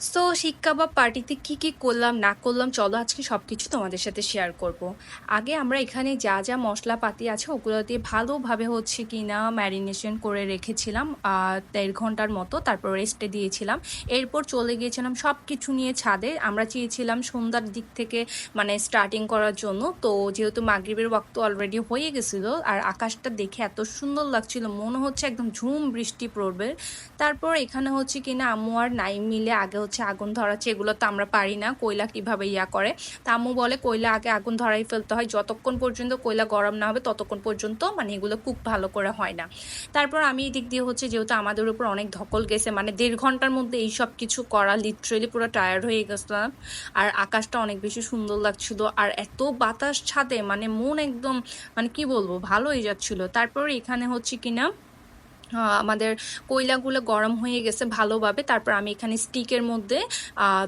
So শিক্ষা বা পার্টিতে কি কি করলাম, না করলাম, চলো আজকে সব কিছু তোমাদের সাথে শেয়ার করব। আগে আমরা এখানে যা যা মশলাপাতি আছে, ওগুলো দিয়ে ভালোভাবে হচ্ছে কি না ম্যারিনেশন করে রেখেছিলাম দেড় ঘণ্টার মতো, তারপর রেস্টে দিয়েছিলাম। এরপর চলে গিয়েছিলাম সব কিছু নিয়ে ছাদে। আমরা চেয়েছিলাম সন্ধ্যার দিক থেকে মানে স্টার্টিং করার জন্য। তো যেহেতু মাগরিবের ওয়াক্ত অলরেডি হয়ে গেছিল, আর আকাশটা দেখে এত সুন্দর লাগছিল, মনে হচ্ছে একদম ঝুম বৃষ্টি পড়বে। তারপর এখানে হচ্ছে কিনা আম্মু আর নাই মিলে আগে হচ্ছে আগুন ধরাচ্ছে, এগুলো তো আমরা পারি না। কয়লা কীভাবে ইয়া করে? তা আম্মু বলে, কয়লা আগে আগুন ধরাই ফেলতে হয়। যতক্ষণ পর্যন্ত কয়লা গরম না হবে, ততক্ষণ পর্যন্ত মানে এগুলো কুক ভালো করে হয় না। তারপর আমি এই দিক দিয়ে হচ্ছে যেহেতু আমাদের উপর অনেক ধকল গেছে মানে দেড় ঘণ্টার মধ্যে এই সব কিছু করা লিটারেলি পুরো টায়ার্ড হয়ে গেছিলাম। আর আকাশটা অনেক বেশি সুন্দর লাগছিল। আর এত বাতাস ছাদে মানে মন একদম মানে কি বলব, ভালো হয়ে যাচ্ছিল। তারপর এখানে হচ্ছে কিনা আমাদের কয়লাগুলো গরম হয়ে গেছে ভালোভাবে। তারপর আমি এখানে স্টিকের মধ্যে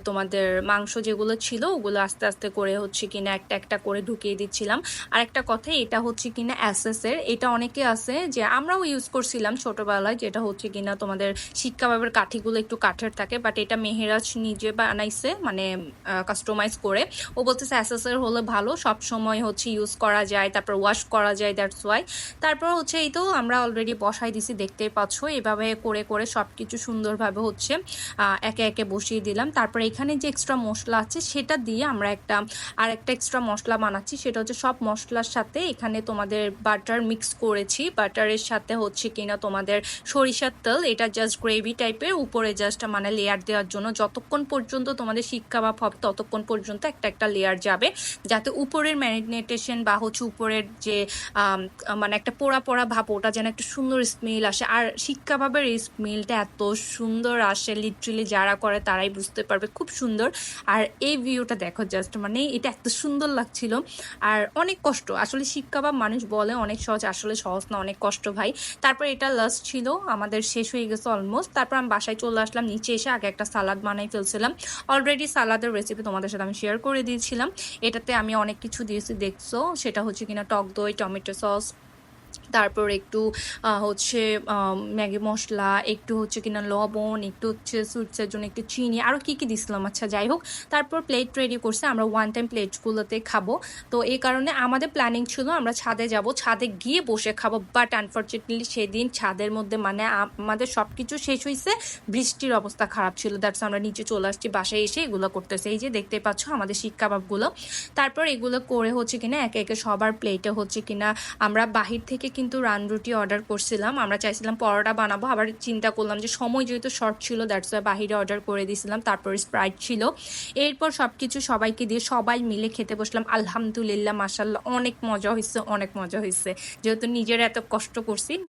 তোমাদের মাংস যেগুলো ছিল, ওগুলো আস্তে আস্তে করে হচ্ছে কিনা একটা একটা করে ঢুকিয়ে দিচ্ছিলাম। আর একটা কথা, এটা হচ্ছে কিনা অ্যাসেসের এটা অনেকে আছে যে আমরাও ইউজ করছিলাম ছোটবেলায়, যেটা হচ্ছে কিনা তোমাদের শিক্ষাভাবের কাঠিগুলো একটু কাঠের থাকে বাট এটা মেহেরাজ নিজে বানাইছে মানে কাস্টমাইজ করে। ও বলতেছে অ্যাসেসের হলে ভালো, সব সময় হচ্ছে ইউজ করা যায়, তারপর ওয়াশ করা যায় দ্যাটস ওয়াই তারপর হচ্ছে এই তো আমরা অলরেডি বসাই দিছি দেখতেই পাচ্ছ, এভাবে করে করে সব কিছু সুন্দরভাবে হচ্ছে একে একে বসিয়ে দিলাম। তারপরে এখানে যে এক্সট্রা মশলা আছে, সেটা দিয়ে আমরা একটা আর একটা এক্সট্রা মশলা বানাচ্ছি। সেটা হচ্ছে সব মশলার সাথে এখানে তোমাদের বাটার মিক্স করেছি। বাটারের সাথে হচ্ছে কিনা তোমাদের সরিষার তেল, এটা জাস্ট গ্রেভি টাইপের উপরে জাস্ট মানে লেয়ার দেওয়ার জন্য যতক্ষণ পর্যন্ত তোমাদের শিক কাবাব হবে, ততক্ষণ পর্যন্ত একটা একটা লেয়ার যাবে। যাতে উপরের ম্যারিনেটেশন বা হচ্ছে উপরের যে মানে একটা পোড়া পোড়া ভাব, ওটা যেন একটা সুন্দর স্মেল আসে। আর শিক্ষা ভাবের এই স্মেলটা এত সুন্দর আসে লিটারেলি যারা করে তারাই বুঝতে পারবে, খুব সুন্দর। আর এই ভিউটা দেখো জাস্ট মানে এটা এত সুন্দর লাগছিল। আর অনেক কষ্ট, আসলে শিক্ষা বা মানুষ বলে অনেক সহজ, আসলে সহজ না, অনেক কষ্ট ভাই। তারপর এটা লাস্ট ছিল, আমাদের শেষ হয়ে গেছে অলমোস্ট তারপর আমি বাসায় চলে আসলাম, নিচে এসে আগে একটা সালাদ বানাই ফেলছিলাম। অলরেডি সালাদের রেসিপি তোমাদের সাথে আমি শেয়ার করে দিয়েছিলাম। এটাতে আমি অনেক কিছু দিয়েছি, দেখছ, সেটা হচ্ছে কিনা টক দই, টমেটো সস তারপর একটু হচ্ছে ম্যাগি মশলা, একটু হচ্ছে কিনা লবণ, একটু হচ্ছে সুইটসের জন্য একটু চিনি আরও কী কী দিছিলাম? আচ্ছা যাই হোক। তারপর প্লেট রেডি করছে, আমরা ওয়ান টাইম প্লেটগুলোতে খাব। তো এই কারণে আমাদের প্ল্যানিং ছিল, আমরা ছাদে যাব। ছাদে গিয়ে বসে খাব বাট আনফর্চুনেটলি সেদিন ছাদের মধ্যে মানে আমাদের সব কিছু শেষ হয়েছে বৃষ্টির অবস্থা খারাপ ছিল দ্যাটস আমরা নিচে চলে আসছি, বাসায় এসে এগুলো করতেছে। এই যে দেখতে পাচ্ছ আমাদের শিক কাবাবগুলো। তারপর এগুলো করে হচ্ছে কিনা, একে একে সবার প্লেটে হচ্ছে কিনা আমরা বাহির থেকে কিন্তু রান রুটি অর্ডার করছিলাম। আমরা চাইছিলাম পরোটা বানাবো, আবার চিন্তা করলাম যে সময় যেহেতু শর্ট ছিল দ্যাটস ওয়াই বাহিরে অর্ডার করে দিয়েছিলাম, তারপর স্প্রাইট ছিল। এরপর সব কিছু সবাইকে দিয়ে সবাই মিলে খেতে বসলাম, আলহামদুলিল্লাহ মাসাল্লাহ অনেক মজা হয়েছে অনেক মজা হয়েছে যেহেতু নিজেরা এত কষ্ট করছি।